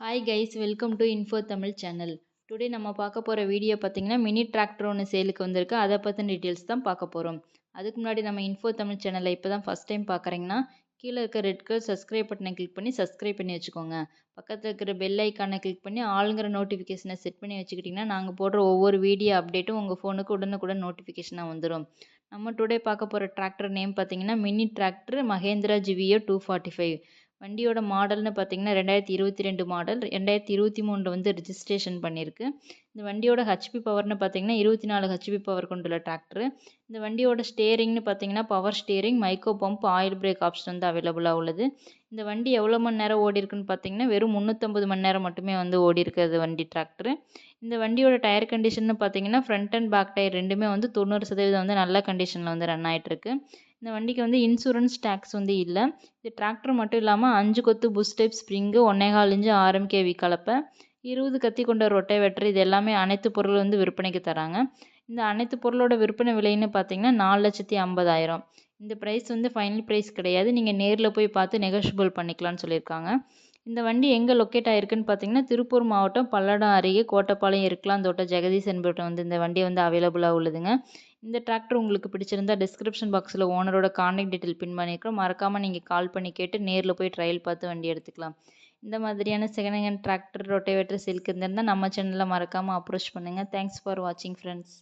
Hi guys welcome to info Tamil channel today நம்ம பார்க்க போகிற வீடியோ பார்த்தீங்கன்னா மினி டிராக்டர் ஒன்று சேலுக்கு வந்திருக்கு. அதை பற்றின டீட்டெயில்ஸ் தான் பார்க்க போகிறோம் அதுக்கு முன்னாடி நம்ம இன்ஃபோ தமிழ் சேனலை இப்போ தான் ஃபஸ்ட் டைம் பார்க்குறீங்கன்னா கீழே இருக்க ரெட் கலர் சப்ஸ்கிரைப் பட்டனை கிளிக் பண்ணி சப்ஸ்கிரைப் பண்ணி வச்சுக்கோங்க. பக்கத்தில் இருக்கிற பெல் ஐக்கானை கிளிக் பண்ணி ஆளுங்கிற நோட்டிஃபிகேஷனை செட் பண்ணி வச்சுக்கிட்டிங்கன்னா நாங்கள் போடுற ஒவ்வொரு வீடியோ அப்டேட்டும் உங்கள் ஃபோனுக்கு உடனுக்குடன் நோட்டிஃபிகேஷனாக வந்துடும் நம்ம டுடே பார்க்க போகிற டிராக்டர் நேம் பார்த்தீங்கன்னா mini tractor Mahindra Jivo two forty five வண்டியோட மாடல்னு பார்த்தீங்கன்னா ரெண்டாயிரத்தி இருபத்தி ரெண்டு மாடல் ரெண்டாயிரத்தி இருபத்தி மூணில் வந்து ரிஜிஸ்ட்ரேஷன் பண்ணியிருக்கு இந்த வண்டியோட ஹெச்பி பவர்னு பார்த்தீங்கன்னா இருபத்தி நாலு ஹெச்பி பவர் கொண்டுள்ள டிராக்டரு இந்த வண்டியோட ஸ்டேரிங்னு பார்த்தீங்கன்னா power steering Mico pump oil brake option வந்து அவைலபிளாக உள்ளது. இந்த வண்டி எவ்வளோ மணி நேரம் ஓடி இருக்குன்னு பார்த்தீங்கன்னா வெறும் முந்நூற்றம்பது மணி நேரம் மட்டுமே வந்து ஓடி இருக்கிறது வண்டி டிராக்டர் இந்த வண்டியோட டயர் கண்டிஷன் பார்த்தீங்கன்னா ஃப்ரண்ட் அண்ட் பேக் டயர் ரெண்டுமே வந்து தொண்ணூறு சதவீதம் வந்து நல்ல கண்டிஷனில் வந்து ரன் ஆகிட்டு இருக்கு. இந்த வண்டிக்கு வந்து இன்சூரன்ஸ் டேக்ஸ் வந்து இல்லை. இது டிராக்டர் மட்டும் இல்லாமல் அஞ்சு கொத்து புஷ் டைப் ஸ்ப்ரிங்கு ஒன்னேகால் இன்ச்சு ஆர்எம்கேவி கலப்பை இருபது கத்தி கொண்ட ரொட்டைவெட்டர் இது எல்லாமே அனைத்து பொருள் வந்து விற்பனைக்கு தராங்க. இந்த அனைத்து பொருளோட விற்பனை விலைன்னு பார்த்தீங்கன்னா நாலு லட்சத்தி ஐம்பதாயிரம். இந்த ப்ரைஸ் வந்து ஃபைனல் ப்ரைஸ் கிடையாது. நீங்கள் நேரில் போய் பார்த்து நெகோஷியபிள் பண்ணிக்கலாம்னு சொல்லியிருக்காங்க. இந்த வண்டி எங்கே லொக்கேட் ஆகிருக்குன்னு பார்த்தீங்கன்னா திருப்பூர் மாவட்டம் பல்லடம் அருகே கோட்டப்பாளையம் இருக்கலாம் தோட்டம் ஜெகதீஷ் என்பவர்கிட்ட வந்து இந்த வண்டி வந்து அவைலபிளாக உள்ளதுங்க. இந்த டிராக்டர் உங்களுக்கு பிடிச்சிருந்தா டிஸ்கிரிப்ஷன் பாக்ஸில் ஓனரோட கான்டாக்ட் டீட்டெயில் பின் பண்ணியிருக்கோம் மறக்காமல் நீங்கள் கால் பண்ணி கேட்டு நேரில் போய் ட்ரையல் பார்த்து வண்டி எடுத்துக்கலாம். இந்த மாதிரியான செகண்ட் ஹேண்ட் டிராக்டர் ரொட்டேவேட்டர் சில்க் இருந்தால் நம்ம சேனலில் மறக்காமல் அப்ரோச் பண்ணுங்கள் தேங்க்ஸ் ஃபார் வாட்சிங் ஃப்ரெண்ட்ஸ்